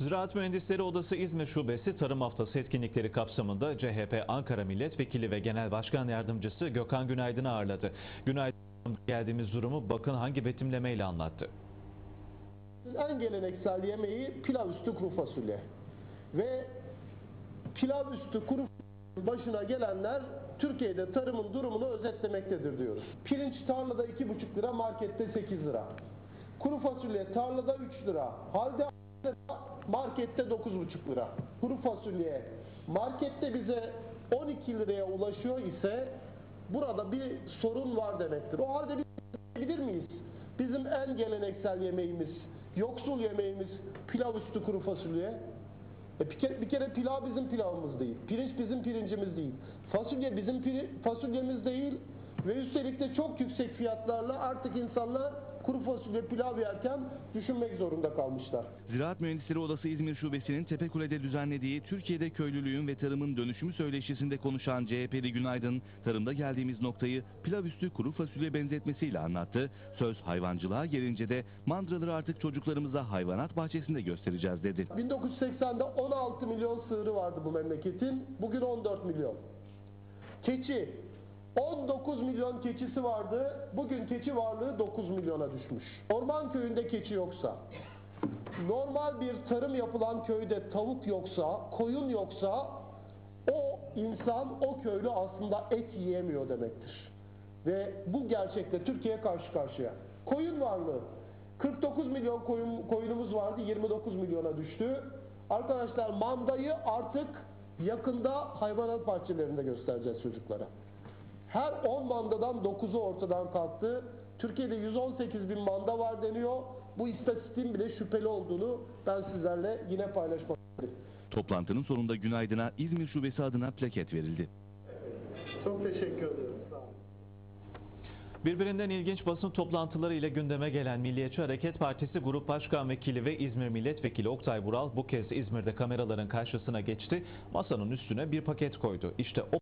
Ziraat Mühendisleri Odası İzmir Şubesi Tarım Haftası etkinlikleri kapsamında CHP Ankara Milletvekili ve Genel Başkan Yardımcısı Gökhan Günaydın'ı ağırladı. Günaydın geldiğimiz durumu bakın hangi betimlemeyle anlattı. En geleneksel yemeği pilav üstü kuru fasulye. Ve pilav üstü kuru fasulye başına gelenler Türkiye'de tarımın durumunu özetlemektedir diyoruz. Pirinç tarlada 2,5 lira, markette 8 lira. Kuru fasulye tarlada 3 lira, halde markette 9,5 lira. Kuru fasulye markette bize 12 liraya ulaşıyor ise burada bir sorun var demektir. O halde biz bilir miyiz? Bizim en geleneksel yemeğimiz, yoksul yemeğimiz pilav üstü kuru fasulye. E bir, kere, bir kere pilav bizim pilavımız değil. Pirinç bizim pirincimiz değil. Fasulye bizim piri- fasulyemiz değil. Ve üstelik de çok yüksek fiyatlarla artık insanlar kuru fasulye pilav yerken düşünmek zorunda kalmışlar. Ziraat Mühendisleri Odası İzmir Şubesi'nin Tepekule'de düzenlediği Türkiye'de köylülüğün ve tarımın dönüşümü söyleşisinde konuşan CHP'li Günaydın, tarımda geldiğimiz noktayı pilav üstü kuru fasulye benzetmesiyle anlattı. Söz hayvancılığa gelince de mandraları artık çocuklarımıza hayvanat bahçesinde göstereceğiz dedi. 1980'de 16 milyon sığırı vardı bu memleketin. Bugün 14 milyon. Keçi 19 milyon keçisi vardı. Bugün keçi varlığı 9 milyona düşmüş. Orman köyünde keçi yoksa, normal bir tarım yapılan köyde tavuk yoksa, koyun yoksa o insan, o köylü aslında et yiyemiyor demektir. Ve bu gerçekle Türkiye karşı karşıya. Koyun varlığı. 49 milyon koyun, koyunumuz vardı, 29 milyona düştü. Arkadaşlar mandayı artık yakında hayvanat bahçelerinde göstereceğiz çocuklara. Her 10 mandadan 9'u ortadan kalktı. Türkiye'de 118 bin manda var deniyor. Bu istatistiğin bile şüpheli olduğunu ben sizlerle yine paylaşmak istedim. Toplantının sonunda Günaydın'a İzmir Şubesi adına plaket verildi. Çok teşekkür ederim. Sağ olun. Birbirinden ilginç basın toplantıları ile gündeme gelen Milliyetçi Hareket Partisi Grup Başkan Vekili ve İzmir Milletvekili Oktay Vural bu kez İzmir'de kameraların karşısına geçti. Masanın üstüne bir paket koydu. İşte o